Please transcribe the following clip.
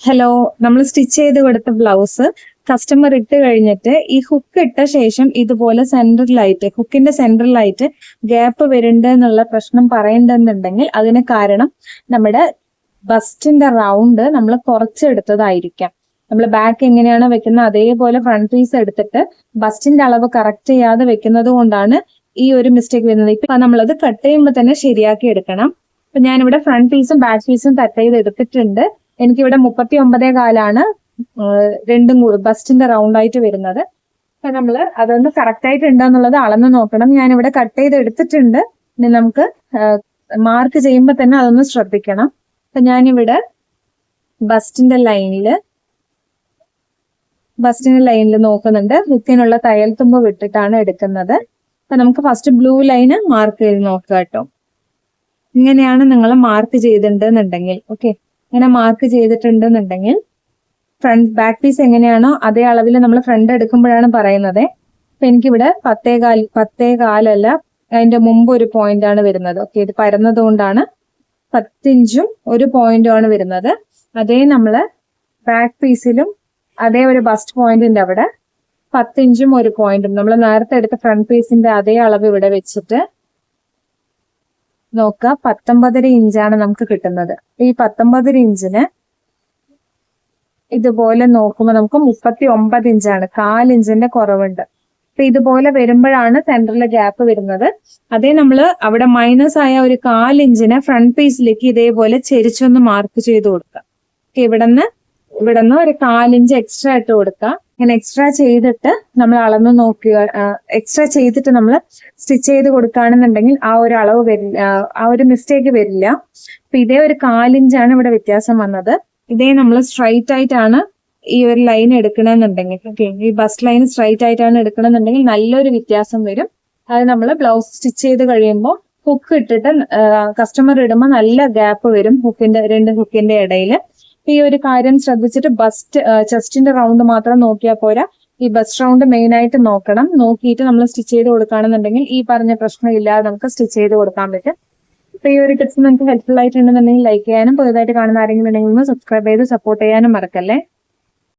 Hello നമ്മൾ stitch ചെയ്ത് കൊടുത്ത ബ്ലൗസ് കസ്റ്റമർ ഇട്ട് കഴിഞ്ഞിട്ട് ഈ ഹുക്ക് ഇട്ട ശേഷം ഇതുപോലെ സെൻട്രലായിട്ട് ഹുക്കിന്റെ സെൻട്രലായിട്ട് ഗ്യാപ്പ് വരുന്നുണ്ട് പ്രശ്നം പറയണ്ടെന്നുണ്ടെങ്കിൽ അതിന് കാരണം നമ്മുടെ ബസ്റ്റിന്റെ റൗണ്ട് നമ്മൾ കുറച്ചെടുത്തതായിരിക്കാം. നമ്മൾ ബാക്ക് എങ്ങനെയാണ് വെക്കുന്നത്? അതേപോലെ ഫ്രണ്ട് പീസ് എടുത്തിട്ട് ബസ്റ്റിന്റെ അളവ് കറക്റ്റ് ചെയ്യാതെ വെക്കുന്നത് കൊണ്ടാണ് ഈ ഒരു മിസ്റ്റേക്ക് വരുന്നത്. ഇപ്പൊ നമ്മളത് കട്ട് ചെയ്യുമ്പോൾ തന്നെ ശരിയാക്കി എടുക്കണം. അപ്പൊ ഞാനിവിടെ ഫ്രണ്ട് പീസും ബാക്ക് പീസും കട്ട് ചെയ്ത് എടുത്തിട്ടുണ്ട്. എനിക്കിവിടെ മുപ്പത്തി ഒമ്പതേ കാലാണ് രണ്ടും ബസ്റ്റിന്റെ റൗണ്ട് ആയിട്ട് വരുന്നത്. അപ്പൊ നമ്മൾ അതൊന്ന് കറക്റ്റ് ആയിട്ട് ഉണ്ടെന്നുള്ളത് അളന്ന് നോക്കണം. ഞാൻ ഇവിടെ കട്ട് ചെയ്ത് എടുത്തിട്ടുണ്ട്. ഇനി നമുക്ക് മാർക്ക് ചെയ്യുമ്പോൾ തന്നെ അതൊന്ന് ശ്രദ്ധിക്കണം. അപ്പൊ ഞാനിവിടെ ബസ്റ്റിന്റെ ലൈനിൽ ബസ്റ്റിന്റെ ലൈനിൽ നോക്കുന്നുണ്ട്. ഹുക്കിനുള്ള തയ്യൽ തുമ്പ് വിട്ടിട്ടാണ് എടുക്കുന്നത്. അപ്പൊ നമുക്ക് ഫസ്റ്റ് ബ്ലൂ ലൈന് മാർക്ക് ചെയ്ത് നോക്കുക കേട്ടോ ഇങ്ങനെയാണ് നിങ്ങൾ മാർക്ക് ചെയ്തിട്ടുണ്ടെന്നുണ്ടെങ്കിൽ ഓക്കെ ഇങ്ങനെ മാർക്ക് ചെയ്തിട്ടുണ്ടെന്നുണ്ടെങ്കിൽ ഫ്രണ്ട് ബാക്ക് പീസ് എങ്ങനെയാണോ അതേ അളവിൽ നമ്മൾ ഫ്രണ്ട് എടുക്കുമ്പോഴാണ് പറയുന്നത്. അപ്പൊ എനിക്കിവിടെ പത്തേ കാൽ പത്തേ കാലല്ല അതിന്റെ മുമ്പ് ഒരു പോയിന്റ് ആണ് വരുന്നത്. ഓക്കെ ഇത് പരന്നത് കൊണ്ടാണ് പത്തിഞ്ചും ഒരു പോയിന്റും ആണ് വരുന്നത്. അതേ നമ്മൾ ബാക്ക് പീസിലും അതേ ഒരു ബസ്റ്റ് പോയിന്റിന്റെ അവിടെ പത്തിഞ്ചും ഒരു പോയിന്റും നമ്മൾ നേരത്തെ എടുത്ത ഫ്രണ്ട് പീസിന്റെ അതേ അളവ് ഇവിടെ വെച്ചിട്ട് നോക്കുക. പത്തൊമ്പതര ഇഞ്ചാണ് നമുക്ക് കിട്ടുന്നത്. ഈ പത്തൊമ്പതര ഇഞ്ചിന് ഇതുപോലെ നോക്കുമ്പോൾ നമുക്ക് മുപ്പത്തി ഒമ്പത് ഇഞ്ചാണ് കാലിഞ്ചിന്റെ കുറവുണ്ട്. അപ്പൊ ഇതുപോലെ വരുമ്പോഴാണ് സെന്ററിൽ ഗ്യാപ്പ് വരുന്നത്. അതേ നമ്മൾ അവിടെ മൈനസ് ആയ ഒരു കാലിഞ്ചിനെ ഫ്രണ്ട് പീസിലേക്ക് ഇതേപോലെ ചെരിച്ചൊന്ന് മാർക്ക് ചെയ്ത് കൊടുക്കുക. നിന്ന് ഇവിടെ നിന്ന് ഒരു കാലിഞ്ച് എക്സ്ട്രാ ഇട്ട് കൊടുക്കുക. ഇങ്ങനെ എക്സ്ട്രാ ചെയ്തിട്ട് നമ്മൾ അളന്ന് നോക്കുക എക്സ്ട്രാ ചെയ്തിട്ട് നമ്മൾ സ്റ്റിച്ച് ചെയ്ത് കൊടുക്കുകയാണെന്നുണ്ടെങ്കിൽ ആ ഒരു അളവ് വരില്ല ആ, ഒരു മിസ്റ്റേക്ക് വരില്ല. അപ്പൊ ഇതേ ഒരു കാലിഞ്ചാണ് ഇവിടെ വ്യത്യാസം വന്നത്. ഇതേ നമ്മൾ സ്ട്രൈറ്റ് ആയിട്ടാണ് ഈ ഒരു ലൈൻ എടുക്കണമെന്നുണ്ടെങ്കിൽ ഓക്കെ ഈ ബസ് ലൈൻ സ്ട്രൈറ്റ് ആയിട്ടാണ് എടുക്കണമെന്നുണ്ടെങ്കിൽ നല്ലൊരു വ്യത്യാസം വരും. അത് നമ്മൾ ബ്ലൗസ് സ്റ്റിച്ച് ചെയ്ത് കഴിയുമ്പോൾ ഹുക്ക് ഇട്ടിട്ട് കസ്റ്റമർ ഇടുമ്പോൾ നല്ല ഗ്യാപ്പ് വരും ഹുക്കിന്റെ രണ്ട് ഹുക്കിന്റെ ഇടയിൽ ഈ ഒരു കാര്യം ശ്രദ്ധിച്ചിട്ട് ബസ്റ്റ് ചെസ്റ്റിന്റെ റൗണ്ട് മാത്രം നോക്കിയാൽ പോരാ. ഈ ബസ്റ്റ് റൗണ്ട് മെയിൻ ആയിട്ട് നോക്കണം. നോക്കിയിട്ട് നമ്മൾ സ്റ്റിച്ച് ചെയ്ത് കൊടുക്കുകയാണെന്നുണ്ടെങ്കിൽ ഈ പറഞ്ഞ പ്രശ്നം ഇല്ലാതെ നമുക്ക് സ്റ്റിച്ച് ചെയ്ത് കൊടുക്കാൻ പറ്റും. അപ്പൊ ഈ ഒരു ടിപ്സ് നിങ്ങൾക്ക് ഹെൽപ്ഫുൾ ആയിട്ടുണ്ടെന്നുണ്ടെങ്കിൽ ലൈക്ക് ചെയ്യാനും പുതുതായിട്ട് കാണുന്ന ആരെങ്കിലും ഉണ്ടെങ്കിൽ സബ്സ്ക്രൈബ് ചെയ്ത് സപ്പോർട്ട് ചെയ്യാനും മറക്കല്ലേ?